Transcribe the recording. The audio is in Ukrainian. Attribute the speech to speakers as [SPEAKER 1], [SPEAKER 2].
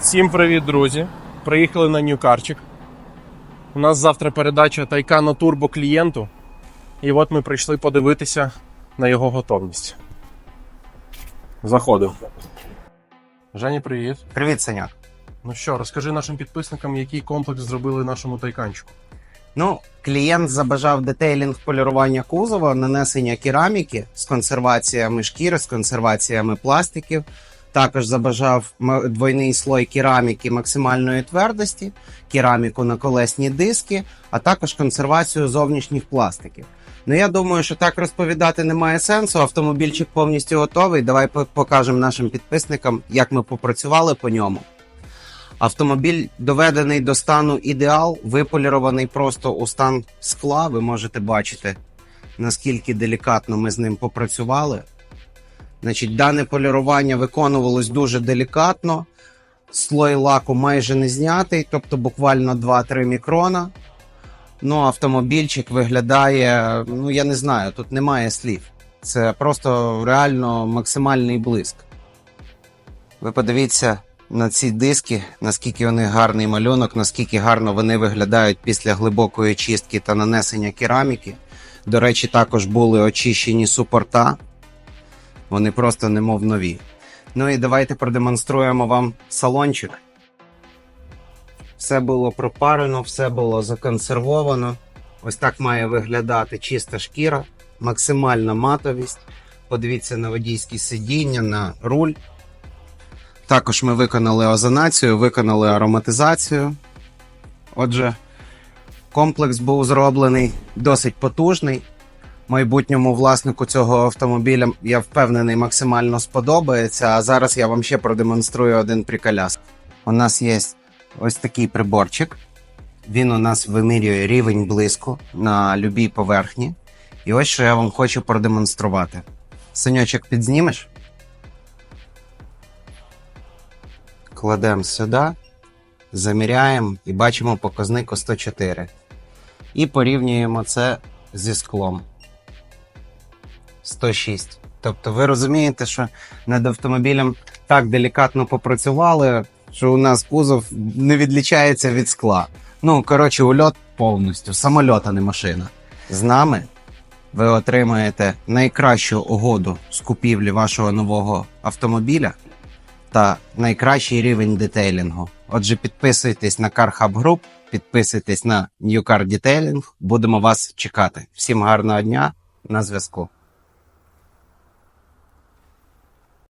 [SPEAKER 1] Всім привіт, друзі! Приїхали на Ньюкарчик. У нас завтра передача Тайкано Турбо клієнту. І от ми прийшли подивитися на його готовність. Заходив. Женя, привіт.
[SPEAKER 2] Привіт, Саняк.
[SPEAKER 1] Ну що, розкажи нашим підписникам, який комплекс зробили нашому тайканчику.
[SPEAKER 2] Ну, клієнт забажав детейлінг полірування кузова, нанесення кераміки з консерваціями шкіри, з консерваціями пластиків. Також забажав двойний слой кераміки максимальної твердості, кераміку на колесні диски, а також консервацію зовнішніх пластиків. Ну я думаю, що так розповідати немає сенсу. Автомобільчик повністю готовий. Давай покажемо нашим підписникам, як ми попрацювали по ньому. Автомобіль доведений до стану ідеал, виполірований просто у стан скла. Ви можете бачити, наскільки делікатно ми з ним попрацювали. Значить, дане полірування виконувалось дуже делікатно. Слой лаку майже не знятий, тобто буквально 2-3 мікрона. Ну, автомобільчик виглядає, ну я не знаю, тут немає слів. Це просто реально максимальний блиск. Ви подивіться на ці диски, наскільки вони гарний малюнок, наскільки гарно вони виглядають після глибокої чистки та нанесення кераміки. До речі, також були очищені супорта. Вони просто немов нові. Ну і давайте продемонструємо вам салончик. Все було пропарено, все було законсервовано. Ось так має виглядати чиста шкіра, максимальна матовість. Подивіться на водійські сидіння, на руль. Також ми виконали озонацію, виконали ароматизацію. Отже, комплекс був зроблений досить потужний. Майбутньому власнику цього автомобіля, я впевнений, максимально сподобається. А зараз я вам ще продемонструю один приколяс. У нас є ось такий приборчик. Він у нас вимірює рівень блиску на любій поверхні. І ось що я вам хочу продемонструвати. Саньочок, підзнімеш? кладемо сюди, заміряємо і бачимо показник у 104. І порівнюємо це зі склом. 106. Тобто ви розумієте, що над автомобілем так делікатно попрацювали, що у нас кузов не відлічається від скла. Ну, коротше, ульот повністю, самольот, а не машина. З нами ви отримаєте найкращу угоду з купівлі вашого нового автомобіля та найкращий рівень детейлінгу. Отже, підписуйтесь на Car Hub Group, підписуйтесь на New Car Detailing. Будемо вас чекати. Всім гарного дня на зв'язку.